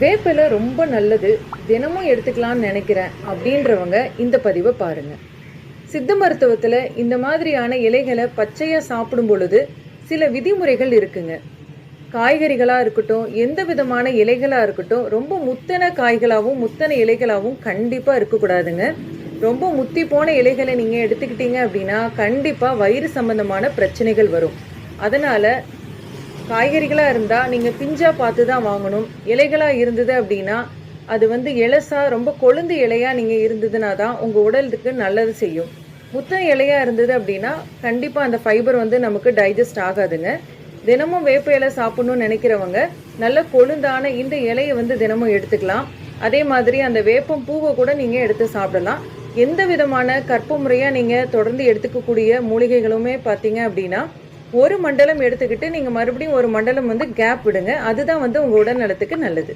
வேப்பிலை ரொம்ப நல்லது. தினமும் எடுத்துக்கலாம்னு நினைக்கிறேன் அப்படின்றவங்க இந்த பதிவை பாருங்கள் சித்த மருத்துவத்தில் இந்த மாதிரியான இலைகளை பச்சையாக சாப்பிடும் பொழுது சில விதிமுறைகள் இருக்குங்க. காய்கறிகளாக இருக்கட்டும் எந்த விதமான இலைகளாக இருக்கட்டும் ரொம்ப முத்தன காய்களாகவும் முத்தன இலைகளாகவும் கண்டிப்பாக இருக்கக்கூடாதுங்க. ரொம்ப முத்தி போன இலைகளை நீங்கள் எடுத்துக்கிட்டீங்க அப்படின்னா கண்டிப்பாக வயிறு சம்பந்தமான பிரச்சனைகள் வரும். அதனால் காய்கறிகளாக இருந்தால் நீங்கள் பிஞ்சா பார்த்து தான் வாங்கணும். இலைகளாக இருந்தது அப்படின்னா அது வந்து இலசா ரொம்ப கொழுந்து இலையாக நீங்கள் இருந்ததுனா தான் உங்கள் உடலுக்கு நல்லது செய்யும். முத்தம் இலையாக இருந்தது அப்படின்னா கண்டிப்பாக அந்த ஃபைபர் வந்து நமக்கு டைஜஸ்ட் ஆகாதுங்க. தினமும் வேப்ப இலை சாப்பிட்ணும்னு நினைக்கிறவங்க நல்ல கொழுந்தான இந்த இலையை வந்து தினமும் எடுத்துக்கலாம். அதே மாதிரி அந்த வேப்பம் பூவை கூட நீங்கள் எடுத்து சாப்பிடலாம். எந்த விதமான கற்ப முறையாக நீங்கள் தொடர்ந்து எடுத்துக்கக்கூடிய மூலிகைகளுமே பார்த்தீங்க அப்படின்னா ஒரு மண்டலம் எடுத்துக்கிட்டு நீங்கள் மறுபடியும் ஒரு மண்டலம் வந்து கேப் விடுங்க. அதுதான் வந்து உங்கள் உடல் நலத்துக்கு நல்லது.